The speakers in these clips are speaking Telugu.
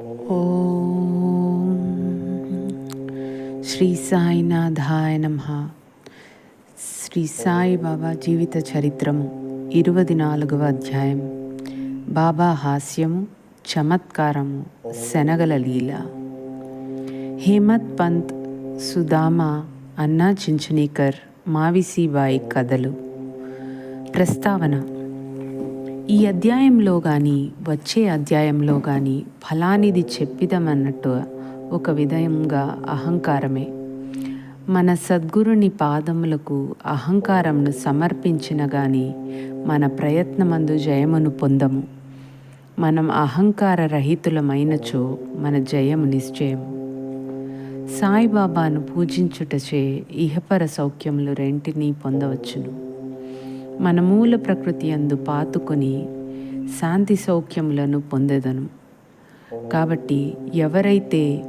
ఓం శ్రీ సాయినాథాయ నమ. శ్రీ సాయి బాబా జీవిత చరిత్రము ఇరవై నాలుగవ అధ్యాయం. బాబా హాస్యము చమత్కారము శనగల లీల. హేమత్ పంత్ సుదామా అన్నా చించనీకర్ మావిసీబాయి కథలు. ప్రస్తావన ఈ అధ్యాయంలో కానీ వచ్చే అధ్యాయంలో కానీ ఫలానిది చెప్పిదమన్నట్టు ఒక విధంగా అహంకారమే. మన సద్గురుని పాదములకు అహంకారంను సమర్పించిన గాని మన ప్రయత్నమందు జయమును పొందము. మనం అహంకార రహితులమైనచో మన జయము నిశ్చయం సాయిబాబాను పూజించుటచే ఇహపర సౌఖ్యములు రెంటినీ పొందవచ్చును. మన మూల ప్రకృతి అందు పాతుకొని శాంతి సౌఖ్యములను పొందెదను. కాబట్టి ఎవరైతే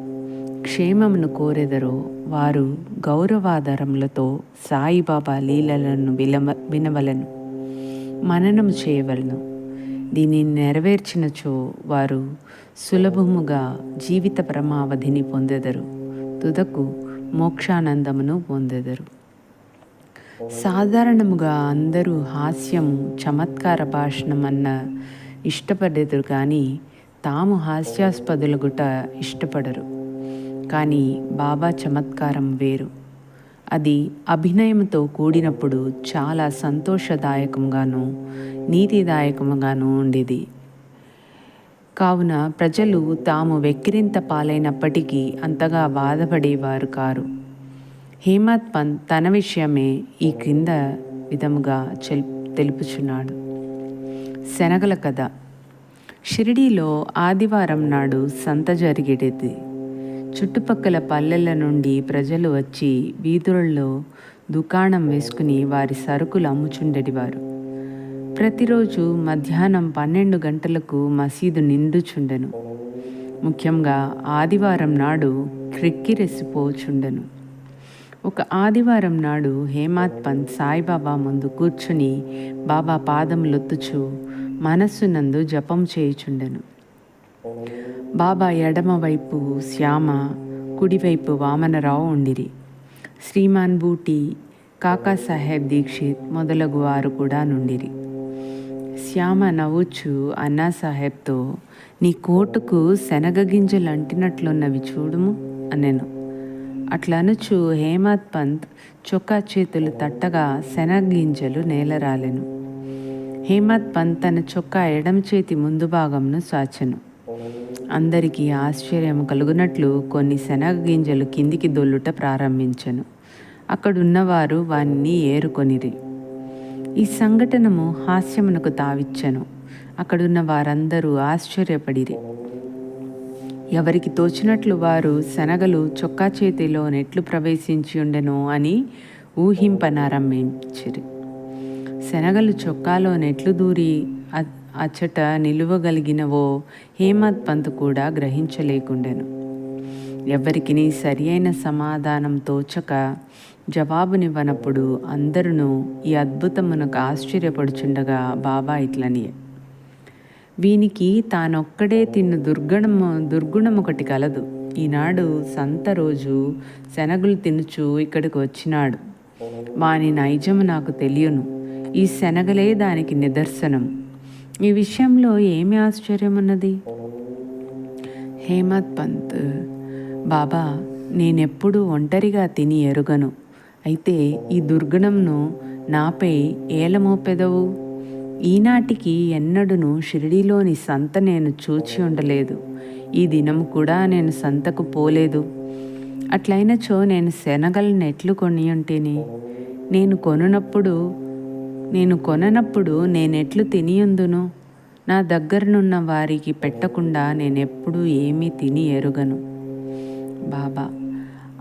క్షేమమును కోరెదరో వారు గౌరవాధారములతో సాయిబాబా లీలలను విలమ వినవలను. మననం చేయవలను. దీనిని నెరవేర్చినచో వారు సులభముగా జీవిత పరమావధిని పొందెదరు. తుదకు మోక్షానందమును పొందెదరు. సాధారణముగా అందరూ హాస్యము చమత్కార భాషణం అన్న ఇష్టపడేదురు కానీ తాము హాస్యాస్పదులగుట ఇష్టపడరు. కానీ బాబా చమత్కారం వేరు. అది అభినయంతో కూడినప్పుడు చాలా సంతోషదాయకంగాను నీతిదాయకంగాను ఉండేది. కావున ప్రజలు తాము వెక్కిరింత పాలైనప్పటికీ అంతగా బాధపడేవారు కారు. హేమత్ పంత్ తన విషయమే ఈ క్రింద విధముగా చెల్ తెలుపుచున్నాడు. శనగల కథ. షిరిడీలో ఆదివారం నాడు సంత జరిగేది చుట్టుపక్కల పల్లెల నుండి ప్రజలు వచ్చి వీధులలో దుకాణం వేసుకుని వారి సరుకులు అమ్ముచుండేటివారు. ప్రతిరోజు మధ్యాహ్నం పన్నెండు గంటలకు మసీదు నిండుచుండెను. ముఖ్యంగా ఆదివారం నాడు క్రిక్కిరెసిపోచుండెను. ఒక ఆదివారం నాడు హేమాత్ పంత్ సాయిబాబా ముందు కూర్చుని బాబా పాదములొత్తుచు మనస్సునందు జపం చేయుచుండెను. బాబా ఎడమవైపు శ్యామ కుడివైపు వామనరావు ఉండిరి. శ్రీమాన్ బూటి కాకాసాహెబ్ దీక్షిత్ మొదలగు వారు కూడా నుండిరి. శ్యామ నవ్వుచు అన్నాసాహెబ్తో నీ కోటుకు శనగ గింజలు అంటినట్లున్నవి చూడుము అనెను. అట్లనుచు హేమత్ పంత్ చొక్కా చేతులు తట్టగా శనగింజలు నేలరాలెను. హేమత్ పంత్ తన చొక్కా ఎడం చేతి ముందు భాగంను సాచెను. అందరికీ ఆశ్చర్యం కలుగునట్లు కొన్ని శనగ గింజలు కిందికి దొల్లుట ప్రారంభించెను. అక్కడున్నవారు వాన్ని ఏరుకొనిరి. ఈ సంఘటనము హాస్యమునకు తావిచ్చెను. అక్కడున్న వారందరూ ఆశ్చర్యపడిరి. ఎవరికి తోచినట్లు వారు శనగలు చొక్కా చేతిలో నెట్లు ప్రవేశించి ఉండెను అని ఊహింపనారంభించిరి. శనగలు చొక్కాలో నెట్లు దూరి అచ్చట నిలువగలిగినవో హేమత్ పంత్ కూడా గ్రహించలేకుండెను. ఎవరికి సరి అయిన సమాధానం తోచక జవాబునివ్వనప్పుడు అందరూ ఈ అద్భుతమునకు ఆశ్చర్యపడుచుండగా బాబా ఇట్లనియే. వీనికి తానొక్కడే తిన్న దుర్గుణము దుర్గుణం ఒకటి కలదు. ఈనాడు సంత రోజు శనగులు తినుచు ఇక్కడికి వచ్చినాడు. వాని నైజము నాకు తెలియను. ఈ శనగలే దానికి నిదర్శనం. ఈ విషయంలో ఏమి ఆశ్చర్యం ఉన్నది హేమత్ పంత్ బాబా నేనెప్పుడు ఒంటరిగా తిని ఎరుగను. అయితే ఈ దుర్గుణంను నాపై ఏలమోపెదవు? ఈనాటికి ఎన్నడును షిరిడీలోని సంత నేను చూచి ఉండలేదు. ఈ దినం కూడా నేను సంతకు పోలేదు. అట్లయినచో నేను శనగల నెట్లు కొని నేను కొనునప్పుడు నేను కొననప్పుడు నేనెట్లు తినియుందును. నా దగ్గరనున్న వారికి పెట్టకుండా నేనెప్పుడూ ఏమీ తిని ఎరుగను. బాబా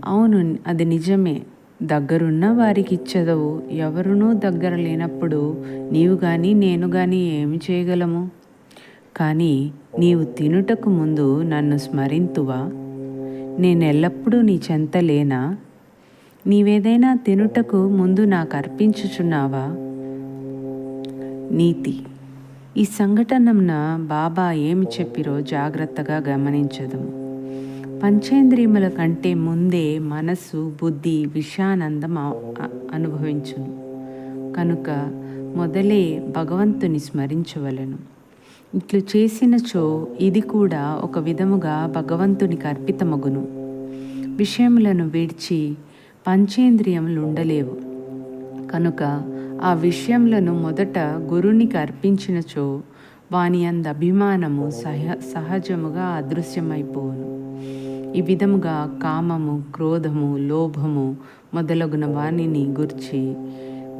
అవును అది నిజమే. దగ్గరున్న వారికి ఇచ్చదవు ఎవరునూ దగ్గర లేనప్పుడు నీవు కానీ నేను కానీ ఏమి చేయగలము? కానీ నీవు తినుటకు ముందు నన్ను స్మరింతువా? నేను ఎల్లప్పుడూ నీ చెంత లేనా? నీవేదైనా తినుటకు ముందు నాకు అర్పించుచున్నావా నీతి. ఈ సంఘటనమున బాబా ఏమి చెప్పిరో జాగ్రత్తగా గమనించదము. పంచేంద్రియముల కంటే ముందే మనసు బుద్ధి విషానందం అనుభవించును. కనుక మొదలే భగవంతుని స్మరించవలెను. ఇట్లు చేసినచో ఇది కూడా ఒక విధముగా భగవంతునికి అర్పితమగును. విషయములను విడిచి పంచేంద్రియములు ఉండలేవు. కనుక ఆ విషయములను మొదట గురునికి అర్పించినచో వాని అంద అభిమానము సహ సహజముగా అదృశ్యమైపోవును. ఈ విధముగా కామము క్రోధము లోభము మొదలగున వానిని గుర్చి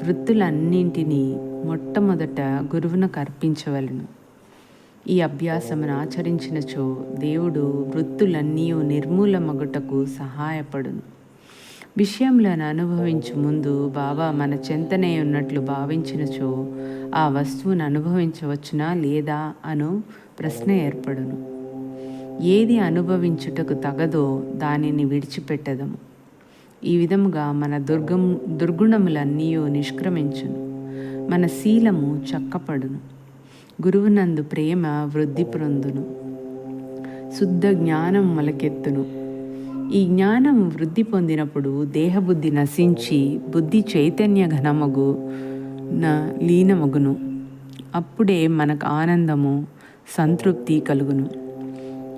వృత్తులన్నింటినీ మొట్టమొదట గురువునకు అర్పించవలను. ఈ అభ్యాసమును ఆచరించినచో దేవుడు వృత్తులన్నీ నిర్మూలమగుటకు సహాయపడును. విషయములను అనుభవించు ముందు బాబా మన చెంతనే ఉన్నట్లు భావించినచో ఆ వస్తువును అనుభవించవచ్చునా లేదా అను ప్రశ్న ఏర్పడును. ఏది అనుభవించుటకు తగదో దానిని విడిచిపెట్టదము. ఈ విధముగా మన దుర్గం దుర్గుణములన్నీ నిష్క్రమించును. మన శీలము చక్కపడును. గురువునందు ప్రేమ వృద్ధి పొందును. శుద్ధ జ్ఞానం మొలకెత్తును. ఈ జ్ఞానం వృద్ధి పొందినప్పుడు దేహబుద్ధి నశించి బుద్ధి చైతన్య ఘనమగు నా లీనమగును. అప్పుడే మనకు ఆనందము సంతృప్తి కలుగును.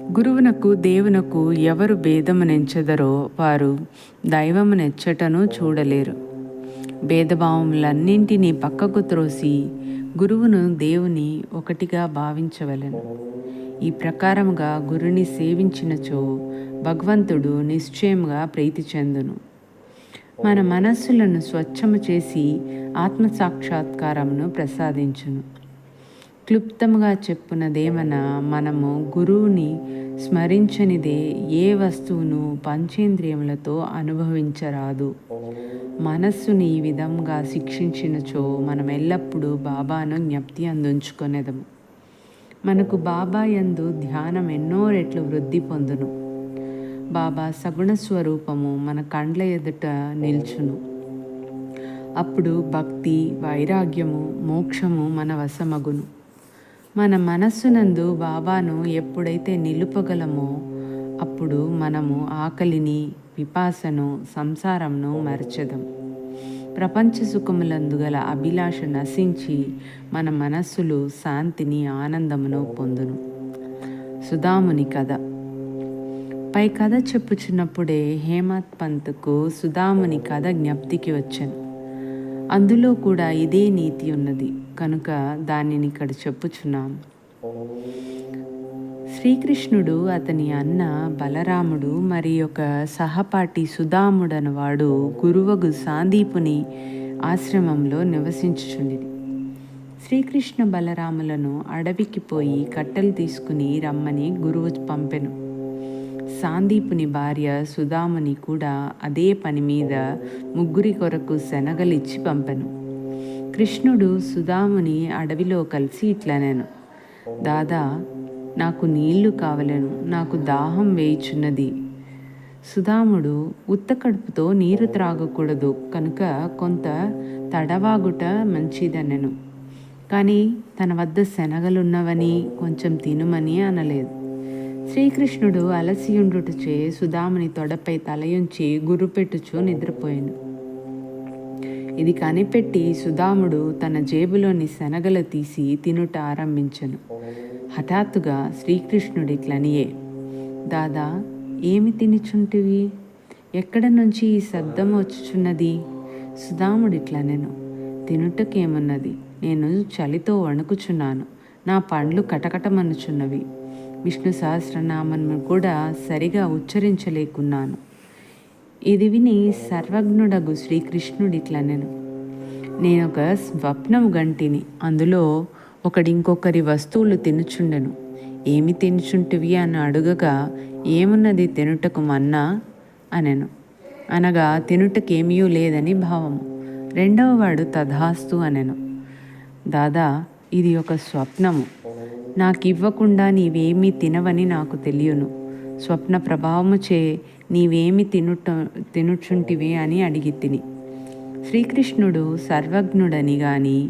గురువునకు దేవునకు ఎవరు భేదమునెంచెదరో వారు దైవమునెచ్చటను చూడలేరు. భేదభావములన్నింటినీ పక్కకు త్రోసి గురువును దేవుని ఒకటిగా భావించవలెను. ఈ ప్రకారముగా గురుని సేవించినచో భగవంతుడు నిశ్చయముగా ప్రీతి చెందును. మన మనస్సులను స్వచ్ఛము చేసి ఆత్మ సాక్షాత్కారమును ప్రసాదించును. క్లుప్తముగా చెప్పునదేమన? మనము గురువుని స్మరించనిదే ఏ వస్తువును పంచేంద్రియములతో అనుభవించరాదు. మనస్సుని ఈ విధంగా శిక్షించినచో మనం ఎల్లప్పుడూ బాబాను జ్ఞప్తి అందించుకునేదము. మనకు బాబా యందు ధ్యానం ఎన్నో రెట్లు వృద్ధి పొందును. బాబా సగుణ స్వరూపము మన కండ్ల ఎదుట నిల్చును. అప్పుడు భక్తి వైరాగ్యము మోక్షము మన వశమగును. మన మనస్సునందు బాబాను ఎప్పుడైతే నిలుపగలమో అప్పుడు మనము ఆకలిని పిపాసను సంసారంను మరచదం. ప్రపంచ సుఖములందు గల అభిలాష నశించి మన మనస్సులు శాంతిని ఆనందమును పొందును. సుధాముని కథ. పై కథ చెప్పుచున్నప్పుడే హేమత్ పంత్కు సుధాముని కథ జ్ఞప్తికి వచ్చాను. అందులో కూడా ఇదే నీతి ఉన్నది. కనుక దానిని ఇక్కడ చెప్పుచున్నాం. శ్రీకృష్ణుడు అతని అన్న బలరాముడు మరి ఒక సహపాఠి సుధాముడనవాడు గురువగు సాందీపుని ఆశ్రమంలో నివసించుచుండిరి. శ్రీకృష్ణ బలరాములను అడవికి పోయి కట్టెలు తీసుకుని రమ్మని గురువు పంపెను. సాందీపుని భార్య సుధాముని కూడా అదే పని మీద ముగ్గురి కొరకు శనగలిచ్చి పంపెను. కృష్ణుడు సుధాముని అడవిలో కలిసి ఇట్లనెను దాదా నాకు నీళ్ళు కావలను నాకు దాహం వేయుచున్నది సుధాముడు ఉత్త కడుపుతో నీరు త్రాగకూడదు కనుక కొంత తడవాగుట మంచిదనెను. కానీ తన వద్ద శనగలున్నవని కొంచెం తినుమని అనలేదు. శ్రీకృష్ణుడు అలసియుండుటచే సుధాముని తొడపై తలయుంచి గురుపెట్టుచు నిద్రపోయాను. ఇది కనిపెట్టి సుధాముడు తన జేబులోని శనగలు తీసి తినుట ఆరంభించను. హఠాత్తుగా శ్రీకృష్ణుడిట్లనియే దాదా ఏమి తినిచుంటివి? ఎక్కడ నుంచి ఈ శబ్దం వచ్చుచున్నది సుధాముడిట్లనెను తినుటకేమున్నది? నేను చలితో వణుకుచున్నాను. నా పండ్లు కటకటమనుచున్నవి. విష్ణు సహస్రనామను కూడా సరిగా ఉచ్చరించలేకున్నాను. ఇది విని సర్వజ్ఞుడగు శ్రీకృష్ణుడిట్లా నేను ఒక స్వప్నం గంటిని అందులో ఒకడి ఇంకొకరి వస్తువులు తినుచుండెను. ఏమి తినుచుంటివి అని అడుగగా ఏమున్నది తినుటకు మన్నా అనెను. అనగా తినుటకేమీ లేదని భావము. రెండవ వాడు తథాస్తు అనెను. దాదా ఇది ఒక స్వప్నము. నాకు ఇవ్వకుండా నీవేమీ తినవని నాకు తెలియను. స్వప్న ప్రభావము చే నీవేమి తినుట తినుచుంటివి అని అడిగి తిని శ్రీకృష్ణుడు సర్వజ్ఞుడని గాని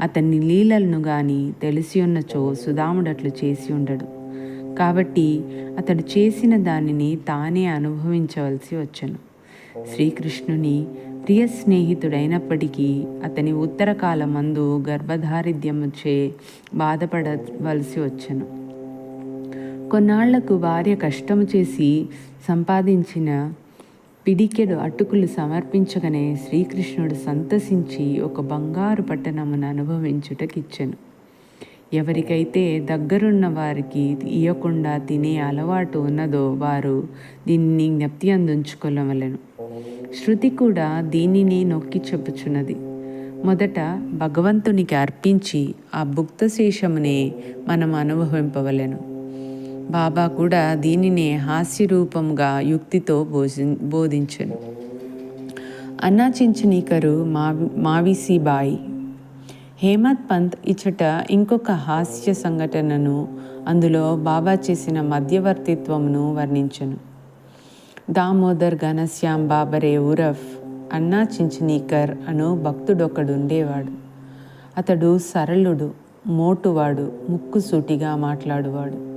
అతన్ని లీలలను గాని తెలిసి ఉన్నచో సుధాముడట్లు చేసి ఉండడు. కాబట్టి అతడు చేసిన దానిని తానే అనుభవించవలసి వచ్చను. శ్రీకృష్ణుని ప్రియ స్నేహితుడైనప్పటికీ అతని ఉత్తరకాలమందు గర్భధారిద్యముచే బాధపడవలసి వచ్చను. కొన్నాళ్ళకు భార్య కష్టం చేసి సంపాదించిన పిడికెడు అటుకులు సమర్పించగానే శ్రీకృష్ణుడు సంతసించి ఒక బంగారు పట్టణమును అనుభవించుటకిచ్చెను. ఎవరికైతే దగ్గరున్న వారికి ఇయ్యకుండా తినే అలవాటు ఉన్నదో వారు దీన్ని జ్ఞప్తి అందించుకోవలెను శృతి కూడా దీనిని నొక్కి చెప్పుచున్నది. మొదట భగవంతునికి అర్పించి ఆ భుక్తశేషమునే మనం అనుభవింపవలను. బాబా కూడా దీనినే హాస్యరూపంగా యుక్తితో బోధి బోధించను. అన్నా చించనీకరు మావి మావిసిబాయి. హేమత్ పంత్ ఇచ్చట ఇంకొక హాస్య సంఘటనను అందులో బాబా చేసిన మధ్యవర్తిత్వమును వర్ణించను. దామోదర్ ఘనశ్యామ్ బాబరే ఉరఫ్ అన్నా చించనీకర్ అను భక్తుడొకడుండేవాడు. అతడు సరళుడు మోటువాడు ముక్కుసూటిగా మాట్లాడువాడు.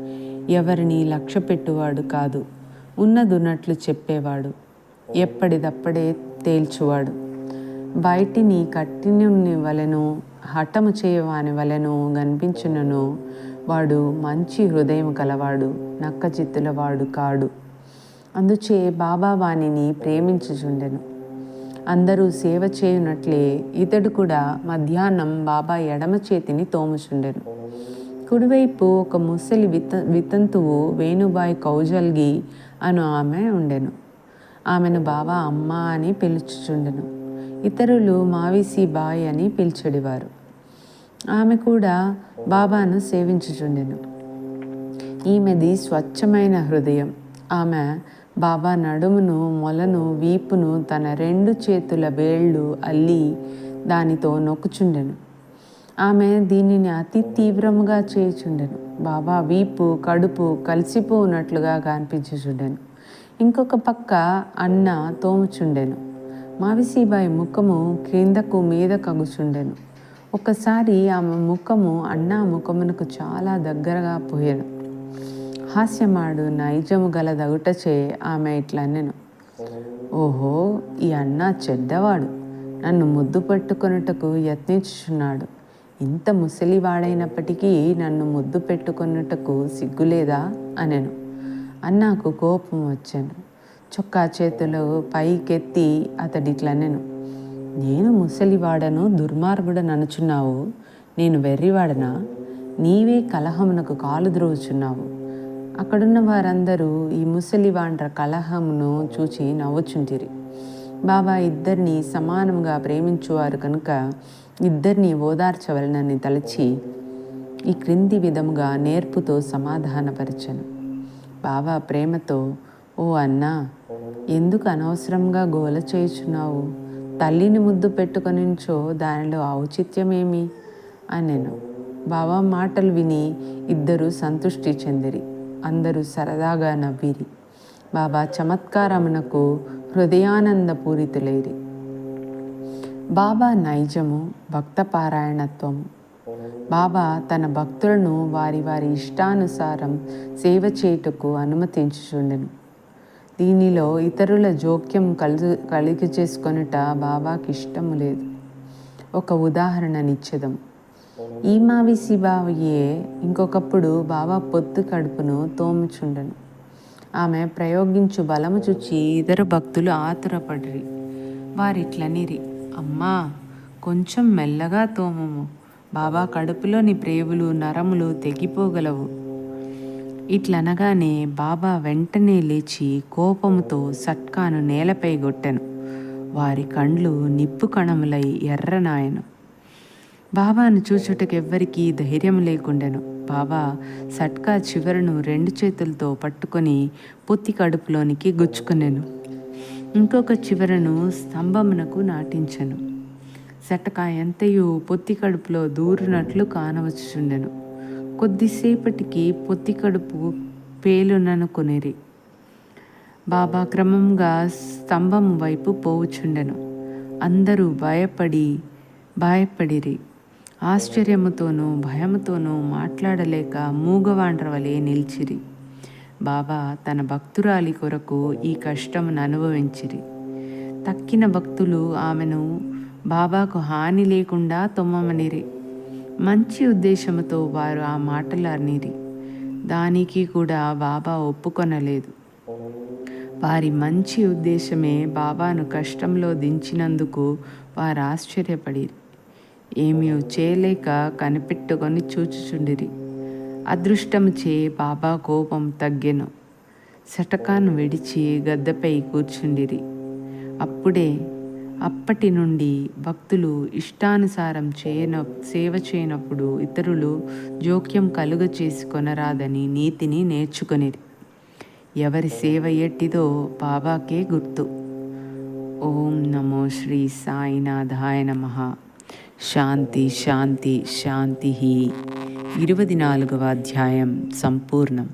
ఎవరిని లక్ష్య పెట్టువాడు కాదు. ఉన్నదున్నట్లు చెప్పేవాడు. ఎప్పటిదప్పుడే తేల్చువాడు. బయటిని కట్టిని వలెను హఠము చేయవాని వలెను కనిపించునను. వాడు మంచి హృదయం కలవాడు నక్క వాడు కాడు. అందుచే బాబా వాణిని ప్రేమించుచుండెను. అందరూ సేవ చేయునట్లే ఇతడు కూడా మధ్యాహ్నం బాబా ఎడమ చేతిని తోముచుండెను. కుడివైపు ఒక ముసలి విత వితంతువు వేణుబాయి కౌజల్గి అను ఆమె ఉండెను. ఆమెను బాబా అమ్మ అని పిలుచుచుండెను. ఇతరులు మావిసి బాయ్ అని పిలిచెడివారు. ఆమె కూడా బాబాను సేవించుచుండెను. ఈమెది స్వచ్ఛమైన హృదయం. ఆమె బాబా నడుమును మొలను వీపును తన రెండు చేతుల వేళ్ళు అల్లి దానితో నొక్కుచుండెను. ఆమె దీనిని అతి తీవ్రముగా చేయుచుండెను. బాబా వీపు కడుపు కలిసిపోనట్లుగా కనిపించుచుండెను. ఇంకొక పక్క అన్న తోముచుండెను. మావిసీబాయి ముఖము క్రిందకు మీద కగుచుండెను. ఒకసారి ఆమె ముఖము అన్న ముఖమునకు చాలా దగ్గరగా పోయాను. హాస్యమాడు నైజము గల దగుటచే ఆమె ఇట్లా నేను ఓహో ఈ అన్న చెడ్డవాడు. నన్ను ముద్దు పట్టుకొనుటకు యత్నించుచున్నాడు. ఇంత ముసలివాడైనప్పటికీ నన్ను ముద్దు పెట్టుకున్నట్టుకు సిగ్గులేదా? అనెను. అన్నాకు కోపం వచ్చాను. చొక్కా చేతులు పైకెత్తి అతడిట్లనెను. నేను ముసలివాడను దుర్మార్గుడ ననుచున్నావు? నేను వెర్రివాడనా? నీవే కలహమునకు కాలు ద్రోచున్నావు అక్కడున్న వారందరూ ఈ ముసలివాండ్ర కలహమును చూచి నవ్వుచుంటిరి. బాబా ఇద్దరిని సమానంగా ప్రేమించువారు కనుక ఇద్దరిని ఓదార్చవలనని తలచి ఈ క్రింది విధముగా నేర్పుతో సమాధానపరచను. బావా ప్రేమతో ఓ అన్నా ఎందుకు అనవసరంగా గోల చేయుచున్నావు? తల్లిని ముద్దు పెట్టుకొనించో దానిలో ఔచిత్యమేమి? అనెను. బావ మాటలు విని ఇద్దరు సంతృష్టి చెందిరి. అందరూ సరదాగా నవ్విరి. బాబా చమత్కారమునకు హృదయానంద పూరితులైరి బాబా నైజము భక్తపారాయణత్వము బాబా తన భక్తులను వారి వారి ఇష్టానుసారం సేవ చేయుటకు అనుమతించుచుండెను. దీనిలో ఇతరుల జోక్యం కలు కలిగి చేసుకొనుట బాబాకి ఇష్టము లేదు. ఒక ఉదాహరణనిచ్చేదం. ఈ మావిసి బావయే ఇంకొకప్పుడు బాబా పొత్తు కడుపును తోముచుండెను. ఆమె ప్రయోగించు బలము చుచ్చి ఇతర భక్తులు ఆతురపడిరి. వారిట్లనిరి. అమ్మా కొంచెం మెల్లగా తోమము. బాబా కడుపులోని ప్రేవులు నరములు తెగిపోగలవు. ఇట్లనగానే బాబా వెంటనే లేచి కోపముతో సట్కాను నేలపై గొట్టెను. వారి కండ్లు నిప్పు కణములై ఎర్రనాయను. బాబాను చూచుటకెవ్వరికీ ధైర్యం లేకుండెను. బాబా సట్కా చివరను రెండు చేతులతో పట్టుకొని పొత్తి కడుపులోనికి గుచ్చుకునేను. ఇంకొక చివరను స్తంభమునకు నాటించను. సెటక పొత్తి కడుపులో దూరినట్లు కానవచ్చుండెను కొద్దిసేపటికి పొత్తి కడుపు పేలుననుకొనిరి బాబా క్రమంగా స్తంభం వైపు పోవుచుండెను. అందరూ భయపడి భయపడిరి. ఆశ్చర్యముతోనూ భయముతోనూ మాట్లాడలేక మూగవాండ్ర వలె నిలిచిరి. బాబా తన భక్తురాలి కొరకు ఈ కష్టమును అనుభవించిరి తక్కిన భక్తులు ఆమెను బాబాకు హాని లేకుండా తొమ్మమనిరి. మంచి ఉద్దేశంతో వారు ఆ మాటలు అనిరి. దానికి కూడా బాబా ఒప్పుకొనలేదు. వారి మంచి ఉద్దేశమే బాబాను కష్టంలో దించినందుకు వారు ఆశ్చర్యపడిరి. ఏమీ చేయలేక కనిపెట్టుకొని చూచుచుండిరి. అదృష్టం చే బాబా కోపం తగ్గెను. శటకాను విడిచి గద్దపై కూర్చుండిరి. అప్పుడే అప్పటి నుండి భక్తులు ఇష్టానుసారం చేయన సేవ చేయనప్పుడు ఇతరులు జోక్యం కలుగ చేసుకొనరాదని నీతిని నేర్చుకొనిరి. ఎవరి సేవ ఎట్టిదో బాబాకే గుర్తు. ఓం నమో శ్రీ సాయినాథాయ నమః. శాంతి శాంతి శాంతి ఇరువది నాలుగవ అధ్యాయం సంపూర్ణం.